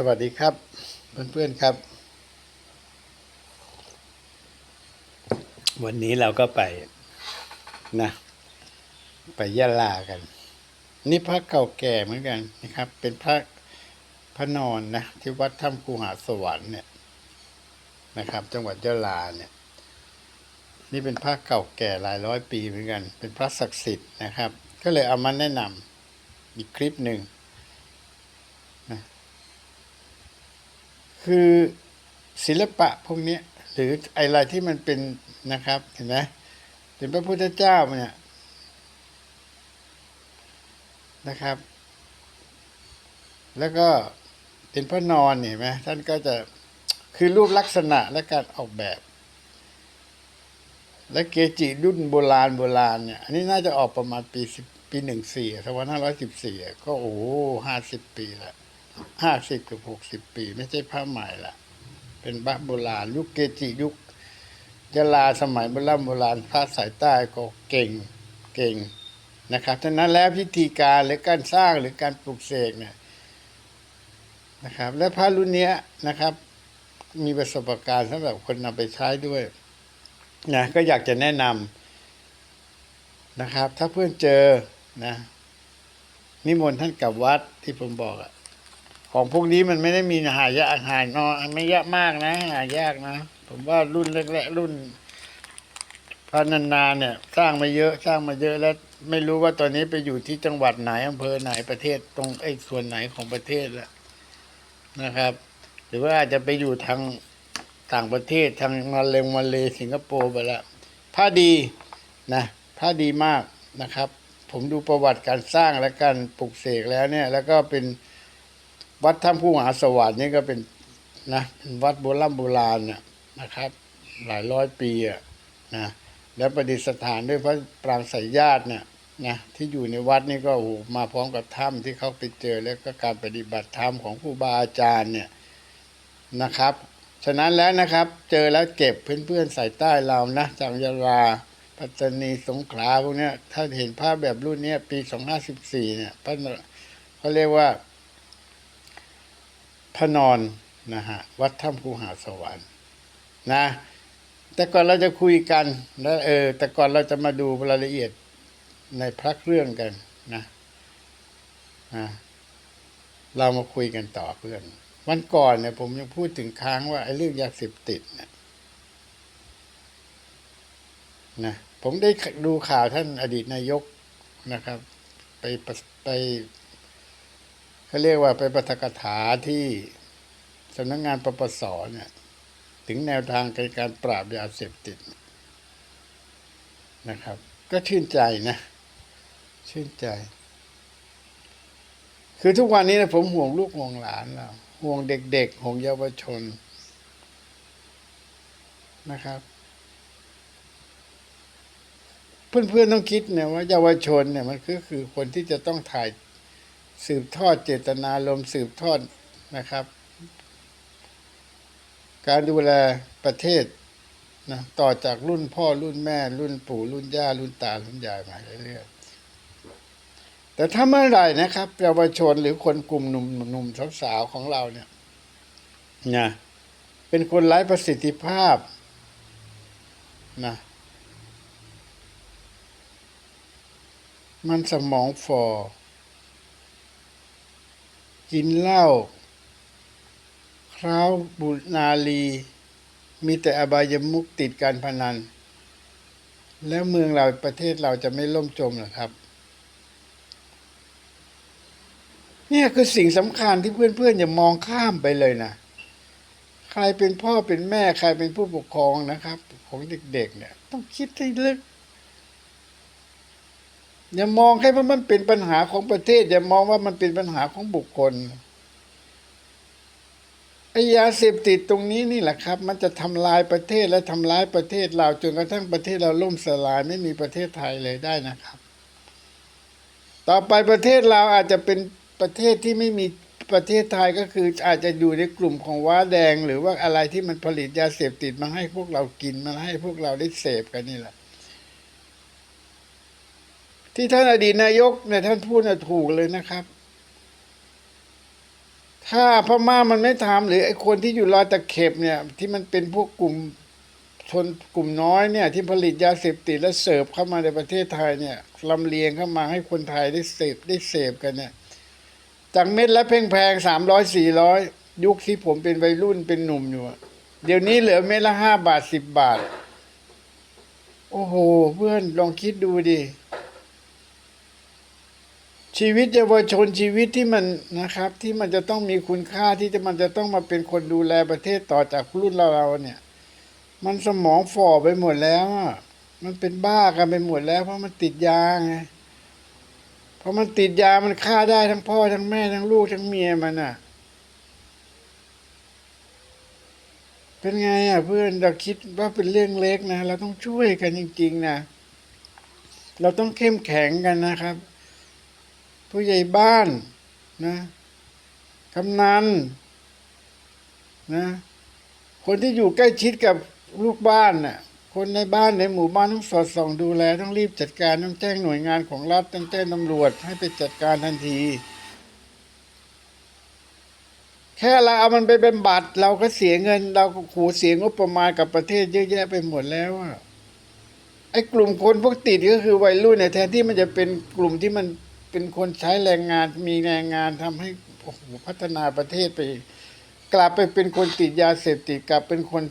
สวัสดีครับ เพื่อนๆครับ วันนี้เราก็ไปนะ ไปยะลากัน นี่พระเก่าแก่เหมือนกันนะครับ เป็นพระพระนอนนะ ที่วัดถ้ำคูหาสวรรค์เนี่ยนะครับ จังหวัดยะลาเนี่ย นี่เป็นพระเก่าแก่หลายร้อยปีเหมือนกัน เป็นพระศักดิ์สิทธิ์นะครับ ก็เลยเอามาแนะนำอีกคลิปหนึ่ง คือศิลปะพวกนี้หรืออะไรที่มันเป็นนะครับเห็นไหมเป็นพระพุทธเจ้าเนี่ยนะครับ แล้วก็เป็นพระนอนเห็นไหมท่านก็จะคือรูปลักษณะและการออกแบบ และเกจิรุ่นโบราณโบราณเนี่ยอันนี้น่าจะออกประมาณปีสิบปีหนึ่งสี่สองพันห้าร้อยสิบสี่ก็โอ้ห้าสิบปีละ ห้าสิบกับหกสิบปี ไม่ใช่ผ้าใหม่ละเป็นบ้าโบราณยุคเกจิยุคยะลาสมัยโบราณโบราณพระสายใต้ก็เก่งเก่งนะครับฉะนั้นแล้วพิธีการหรือการสร้างหรือการปลูกเสกเนี่ยนะครับ และพระรุ่นนี้นะครับ มีประสบการณ์สำหรับคนนำไปใช้ด้วยนะก็อยากจะแนะนำนะครับ ถ้าเพื่อนเจอนะนิมนต์ท่านกลับวัดที่ผมบอกอะ ของพวกนี้มันไม่ได้มีหายากหายนอไม่ยากมากนะ หายากนะ ผมว่ารุ่นแรกๆรุ่นพระนันนาเนี่ย สร้างมาเยอะสร้างมาเยอะแล้ว ไม่รู้ว่าตอนนี้ไปอยู่ที่จังหวัดไหนอำเภอไหนประเทศตรงไอ้ส่วนไหนของประเทศแล้วนะครับ หรือว่าอาจจะไปอยู่ทางต่างประเทศทางมาเลงมาเลสิงคโปร์ไปล้วผ้าดีนะผ้าดีมากนะครับ ผมดูประวัติการสร้างและการปลูกเสกแล้วเนี่ย แล้วก็เป็น วัดถ้ำผู้มหาสวัสดิ์นี่ก็เป็นนะเป็นวัดโบราณโบราณนะครับ หลายร้อยปีอะนะแล้วประดิษฐานด้วยพระปรางสายญาติเนี่ยนะที่อยู่ในวัดนี่ก็โอ้มาพร้อมกับถ้ำที่เขาไปเจอแล้วก็การปฏิบัติธรรมของครูบาอาจารย์เนี่ยนะครับ ฉะนั้นแล้วนะครับเจอแล้วเก็บเพื่อนๆใส่ใต้เรานะจากยาลาปัตตานีสงขลาพวกเนี้ยถ้าเห็นภาพแบบรุ่นเนี้ยปีสองห้าสิบสี่เนี่ยเขาเรียกว่า พระนอนนะฮะวัดถ้ำภูหาสวรรค์นะ แต่ก่อนเราจะคุยกันแล้วเออ แต่ก่อนเราจะมาดูรายละเอียดในพระเครื่องกันนะนะเรามาคุยกันต่อเพื่อน วันก่อนเนี่ยผมยังพูดถึงค้างว่าไอ้เรื่องยาเสพติดเนี่ยนะผมได้ดูข่าวท่านอดีตนายกนะครับ ไปไป เขาเรียกว่าไปปฐกถาที่สำนักงงานปปสเนี่ย ถึงแนวทางในการปราบยาเสพติดนะครับ ก็ชื่นใจนะ ชื่นใจ คือทุกวันนี้นะผมห่วงลูกห่วงหลานเราห่วงเด็กๆห่วงเยาวชนนะครับ เพื่อนๆต้องคิดเนี่ยว่าเยาวชนเนี่ยมันก็คือคนที่จะต้องถ่าย สืบทอดเจตนารมณ์สืบทอดนะครับ การดูแลประเทศนะต่อจากรุ่นพ่อรุ่นแม่ รุ่นปู่รุ่นย่ารุ่นตารุ่นยายมาเรื่อยๆแต่ถ้าเมื่อไหร่นะครับเยาวชนหรือคนกลุ่มหนุ่มหนุ่มสาวๆของเราเนี่ยนะเป็นคนไร้ประสิทธิภาพนะมันสมองฝ่อ กินเหล้าคราวบุนาลี มีแต่อบายมุกติดการพนัน แล้วเมืองเราประเทศเราจะไม่ล่มจมหรอครับ เนี่ยคือสิ่งสำคัญที่เพื่อนๆอย่ามองข้ามไปเลยนะใครเป็นพ่อเป็นแม่ใครเป็นผู้ปกครองนะครับ ของเด็กๆเนี่ย ต้องคิดให้ลึก อย่ามองให้ว่ามันเป็นปัญหาของประเทศ อย่ามองว่ามันเป็นปัญหาของบุคคลไอ้ยาเสพติดตรงนี้นี่แหละครับ มันจะทำลายประเทศและทำร้ายประเทศเราจนกระทั่งประเทศเราล่มสลายไม่มีประเทศไทยเลยได้นะครับ ต่อไปประเทศเราอาจจะเป็นประเทศที่ไม่มีประเทศไทยก็คืออาจจะอยู่ในกลุ่มของว้าแดง หรือว่าอะไรที่มันผลิตยาเสพติดมาให้พวกเรากินมาให้พวกเราได้เสพกันนี่แหละ ที่ท่านอดีตนายกเนี่ยท่านพูดน่ะถูกเลยนะครับ ถ้าพม่ามันไม่ทำหรือไอ้คนที่อยู่รอยตะเข็บเนี่ย ที่มันเป็นพวกกลุ่มชนกลุ่มน้อยเนี่ย ที่ผลิตยาเสพติดและเสิร์ฟเข้ามาในประเทศไทยเนี่ยลำเลียงเข้ามาให้คนไทยได้เสพได้เสพกันเนี่ยจากเม็ดละแพงแพงสามร้อยสี่ร้อยยุคที่ผมเป็นวัยรุ่นเป็นหนุ่มอยู่เดี๋ยวนี้เหลือเม็ดละห้าบาทสิบบาท โอ้โห เพื่อนลองคิดดูดิ ชีวิตเยาวชนชีวิตที่มันนะครับ ที่มันจะต้องมีคุณค่าที่จะมันจะต้องมาเป็นคนดูแลประเทศต่อจากรุ่นเราเราเนี่ย มันสมองฝ่อไปหมดแล้วอะมันเป็นบ้ากันไปหมดแล้ว เพราะมันติดยาไงเพอมันติดยามันฆ่าได้ทั้งพ่อทั้งแม่ทั้งลูกทั้งเมียมันอะ เป็นไงอะเพื่อนเราคิดว่าเป็นเรื่องเล็กนะ เราต้องช่วยกันจริง ๆนะเราต้องเข้มแข็งกันนะครับ ผู้ใหญ่บ้านนะกำนันนะคนที่อยู่ใกล้ชิดกับลูกบ้านน่ะคนในบ้านในหมู่บ้านต้องสอดส่องดูแลต้องรีบจัดการต้องแจ้งหน่วยงานของรัฐต้องแจ้งตำรวจให้ไปจัดการทันที แค่เราเอามันไปเป็นบัตร เราก็เสียเงิน เราขูเสียงบประมาณกับประเทศเยอะแยะไปหมดแล้วอะไอ้กลุ่มคนพวกติดก็คือวัยรุ่นเนี่ยแทนที่มันจะเป็นกลุ่มที่มัน เป็นคนใช้แรงงานมีแรงงานทำให้โอ้โหพัฒนาประเทศไป กลับไปเป็นคนติดยาเสพติดกลับเป็นคน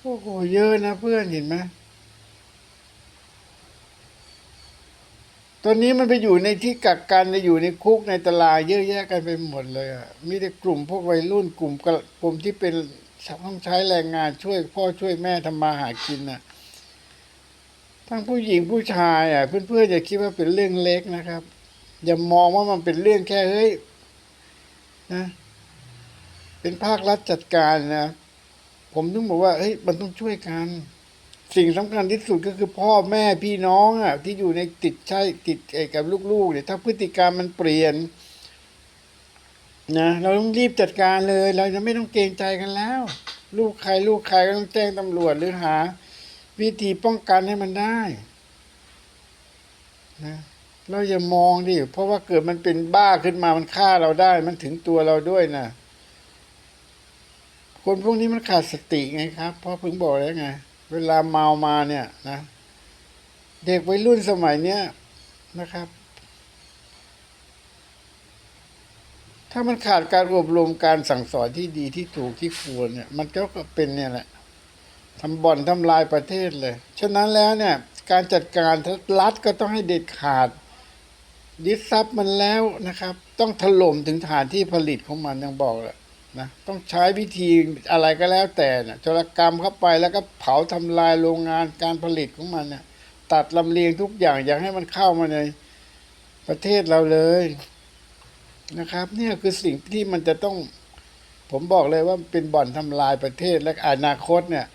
โอ้โหเยอะนะเพื่อนเห็นไหมตอนนี้มันไปอยู่ในที่กักกันในอยู่ในคุกในตารางเยอะแยะกันไปหมดเลยอะมีแต่กลุ่มพวกวัยรุ่นกลุ่มกลุ่มที่เป็นต้องใช้แรงงานช่วยพ่อช่วยแม่ทำมาหากินน่ะ ทั้งผู้หญิงผู้ชายอะเพื่อนๆอย่าคิดว่าเป็นเรื่องเล็กนะครับ อย่ามองว่ามันเป็นเรื่องแค่เฮ้ยนะเป็นภาครัฐจัดการนะผมต้องบอกว่าเฮ้ยมันต้องช่วยกัน สิ่งสำคัญที่สุดก็คือพ่อแม่พี่น้องอะที่อยู่ในติดใช้ติดเอ่อกับลูกๆเนี่ยถ้าพฤติกรรมมันเปลี่ยนนะเราต้องรีบจัดการเลย เราจะไม่ต้องเกรงใจกันแล้ว ลูกใครลูกใครก็ต้องแจ้งตำรวจหรือหา วิธีป้องกันให้มันได้นะเราอย่ามองดิเพราะว่าเกิดมันเป็นบ้าขึ้นมามันฆ่าเราได้ มันถึงตัวเราด้วยนะคนพวกนี้มันขาดสติไงครับพราะเพิ่งบอกแล้วไง เวลาเมามาเนี่ยนะ เด็กวัยรุ่นสมัยเนี้ยนะครับ ถ้ามันขาดการอบรมการสั่งสอนที่ดีที่ถูกที่ควรเนี่ย มันก็เป็นเนี่ยแหละ ทำบ่อนทำลายประเทศเลย ฉะนั้นแล้วเนี่ยการจัดการรัฐก็ต้องให้เด็ดขาดยึดทรัพย์มันแล้วนะครับ ต้องถล่มถึงฐานที่ผลิตของมันยังบอกแหละนะต้องใช้วิธีอะไรก็แล้วแต่นะจรกรรมเข้าไปแล้วก็เผาทำลายโรงงานการผลิตของมันเนี่ยตัดลำเลียงทุกอย่างอยากให้มันเข้ามาในประเทศเราเลยนะครับเนี่ยคือสิ่งที่มันจะต้อง ผมบอกเลยว่าเป็นบ่อนทำลายประเทศและอนาคตเนี่ย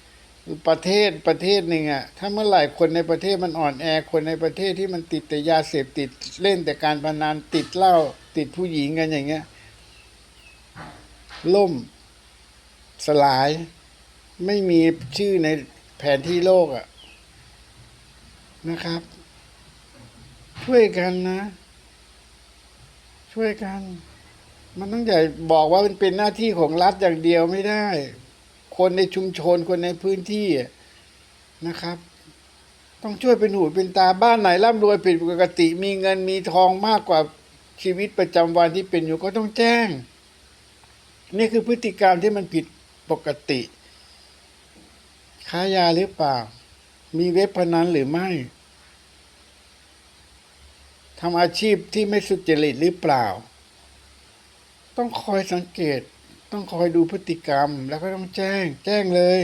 ประเทศประเทศหนึ่งอะถ้าเมื่อไหร่คนในประเทศมันอ่อนแอคนในประเทศที่มันติดแต่ยาเสพติดเล่นแต่การพนันติดเหล้าติดผู้หญิงกันอย่างเงี้ยล่มสลาย ไม่มีชื่อในแผนที่โลกอะนะครับ ช่วยกันนะ ช่วยกัน มันต้องใหญ่บอกว่ามันเป็นหน้าที่ของรัฐอย่างเดียวไม่ได้ คนในชุมชนคนในพื้นที่นะครับ ต้องช่วยเป็นหูเป็นตาบ้านไหนร่ำรวยผิดปกติ มีเงินมีทองมากกว่าชีวิตประจำวันที่เป็นอยู่ก็ต้องแจ้ง นี่คือพฤติกรรมที่มันผิดปกติ ค้ายาหรือเปล่า มีเว็บพนันหรือไม่ทำอาชีพที่ไม่สุจริตหรือเปล่า ต้องคอยสังเกต ต้องคอยดูพฤติกรรม แล้วก็ต้องแจ้ง แจ้งเลย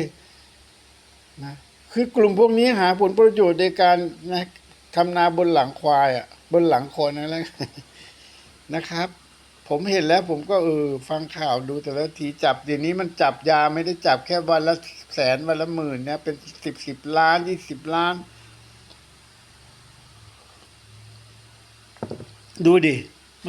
นะคือกลุ่มพวกนี้หาผลประโยชน์ในการนะทำนาบนหลังควายอะ บนหลังคนนั่นแหละนะครับ ผมเห็นแล้วผมก็เออฟังข่าวดูแต่ละทีจับเดี๋ยวนี้มันจับยาไม่ได้จับแค่วันละแสนวันละหมื่นนะเป็นสิบสิบล้านยี่สิบล้าน ดูดิ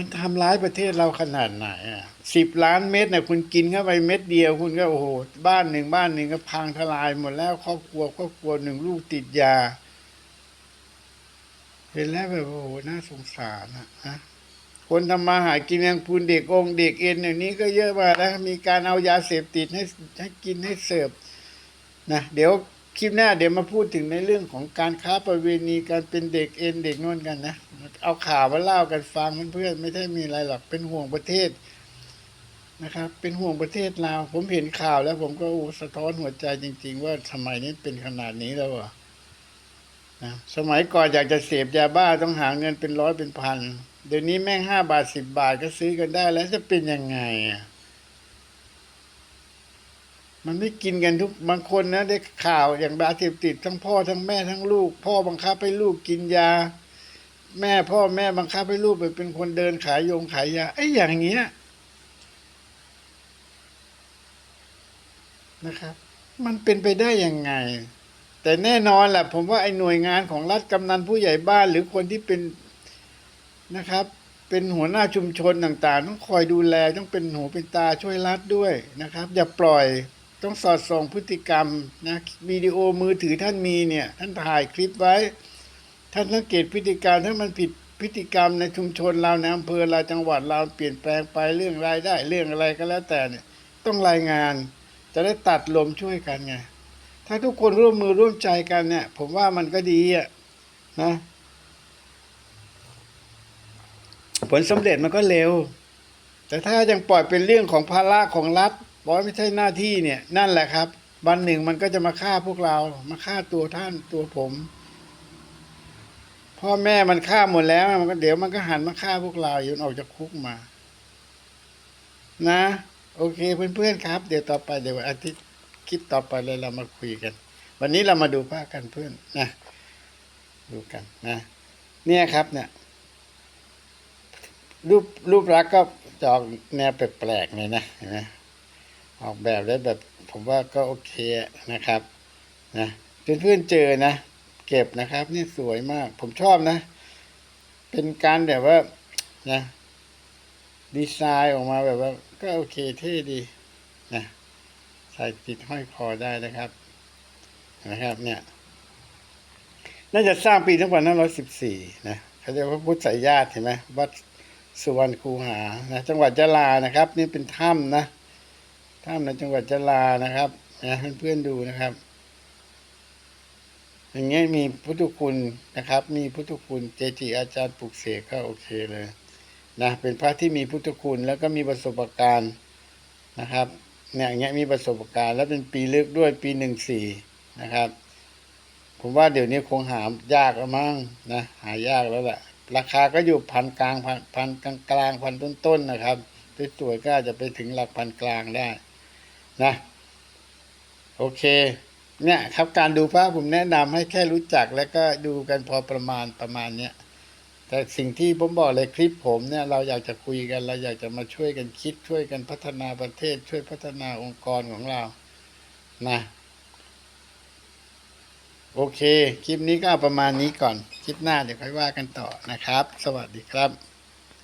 มันทำร้ายประเทศเราขนาดไหนอะสิบล้านเม็ดเนี่ยคุณกินเข้าไปเม็ดเดียวคุณก็โอ้โหบ้านหนึ่งบ้านหนึ่งก็พังทลายหมดแล้วครอบครัวครอบครัวหนึ่งลูกติดยา เห็นแล้วแบบโอ้โหน่าสงสารนะนะคนทำมาหากินยังพูนเด็กองเด็กเอ็นอย่างนี้ก็เยอะมากนะมีการเอายาเสพติดให้ให้กินให้เสิร์ฟนะเดี๋ยว คลิปหน้าเดี๋ยวมาพูดถึงในเรื่องของการค้าประเวณีการเป็นเด็กเอ็นเด็กนวลกันนะเอาข่าวมาเล่ากันฟังเพื่อนๆไม่ได้มีอะไรหรอกเป็นห่วงประเทศนะครับ เป็นห่วงประเทศเราวผมเห็นข่าวแล้วผมก็อ้สะท้อนหัวใจจริง ๆ ว่าทำไมนี้เป็นขนาดนี้แล้วอะนะสมัยก่อนอยากจะเสพยาบ้าต้องหาเงินเป็นร้อยเป็นพันเดี๋ยวนี้แม่งห้าบาทสิบบาทก็ซื้อกันได้แล้วจะเป็นยังไงอะ มันไม่กินกันทุกบางคนนะได้ข่าวอย่างยาเสพติดทั้งพ่อทั้งแม่ทั้งลูก พ่อบังคับให้ลูกกินยา แม่พ่อแม่บังคับให้ลูกไปเป็นคนเดินขายยงขายยาไอ้อย่างเงี้ยนะครับ มันเป็นไปได้ยังไง แต่แน่นอนแหละผมว่าไอ้หน่วยงานของรัฐกำนันผู้ใหญ่บ้านหรือคนที่เป็นนะครับ เป็นหัวหน้าชุมชนต่างๆ ต้องคอยดูแลต้องเป็นหูเป็นตาช่วยรัฐด้วยนะครับ อย่าปล่อย ต้องสอดส่องพฤติกรรมนะวิดีโอมือถือท่านมีเนี่ยท่านถ่ายคลิปไว้ ท่านสังเกตพฤติกรรมถ้ามันผิดพฤติกรรมในชุมชนเราในอำเภอเราจังหวัดเราเปลี่ยนแปลงไปเรื่องรายได้เรื่องอะไรก็แล้วแต่เนี่ยต้องรายงาน จะได้ตัดลมช่วยกันไงถ้าทุกคนร่วมมือร่วมใจกันเนี่ย ผมว่ามันก็ดีอะนะผลสำเร็จมันก็เร็ว แต่ถ้ายังปล่อยเป็นเรื่องของภาระของรัฐ ปล่อยไม่ใช่หน้าที่เนี่ยนั่นแหละครับ วันหนึ่งมันก็จะมาฆ่าพวกเรา มาฆ่าตัวท่านตัวผม พ่อแม่มันฆ่าหมดแล้วมันก็เดี๋ยวมันก็หันมาฆ่าพวกเราอยู่ออกจากคุกมา นะ โอเคเพื่อนๆครับ เดี๋ยวต่อไปเดี๋ยวอาทิตย์คลิปต่อไปเลยเรามาคุยกัน วันนี้เรามาดูภาพกันเพื่อนนะดูกันนะ เนี่ยครับเนี่ยรูปรูปลักษณ์ก็จอกแนวแปลกๆเลยนะเห็นไหม ออกแบบได้แบบผมว่าก็โอเคนะครับนะเพื่อนๆเจอนะ เก็บนะครับ นี่สวยมาก ผมชอบนะ เป็นการแบบว่านะดีไซน์ออกมาแบบว่า ก็โอเคเท่ดีนะใส่ติดห้อยคอได้นะครับนะครับ เนี่ยน่าจะสร้างปีทั้งวันนั้นร้อยสิบสี่นะเขาเรียกว่าพุทธสายญาติเห็นไหมวัดสุวรรณคูหานะจังหวัดยะลานะครับ นี่เป็นถ้ำนะ ถ้ำในจังหวัดยะลานะครับนะเพื่อนๆดูนะครับ อย่างเงี้ยมีพุทธคุณนะครับ มีพุทธคุณเจจิอาจารย์ปลุกเสกก็โอเคเลยนะเป็นพระที่มีพุทธคุณแล้วก็มีประสบการณ์นะครับเนี่ยอย่างเงี้ยมีประสบการณ์ แล้วเป็นปีลึกด้วยปีหนึ่งสี่นะครับ ผมว่าเดี๋ยวนี้คงหายากแล้วมั้งนะหายากแล้วแหละราคาก็อยู่พันกลางพันพันกลางกลางพันต้นๆนนะครับสวยๆก็อาจจะไปถึงหลักพันกลางได้ นะ โอเค เนี่ยครับการดูภาพผมแนะนำให้แค่รู้จักแล้วก็ดูกันพอประมาณประมาณเนี้ยแต่สิ่งที่ผมบอกเลยคลิปผมเนี่ยเราอยากจะคุยกัน เราอยากจะมาช่วยกันคิดช่วยกันพัฒนาประเทศ ช่วยพัฒนาองค์กรของเรานะโอเค คลิปนี้ก็ประมาณนี้ก่อน คลิปหน้าเดี๋ยวค่อยว่ากันต่อนะครับ สวัสดีครับ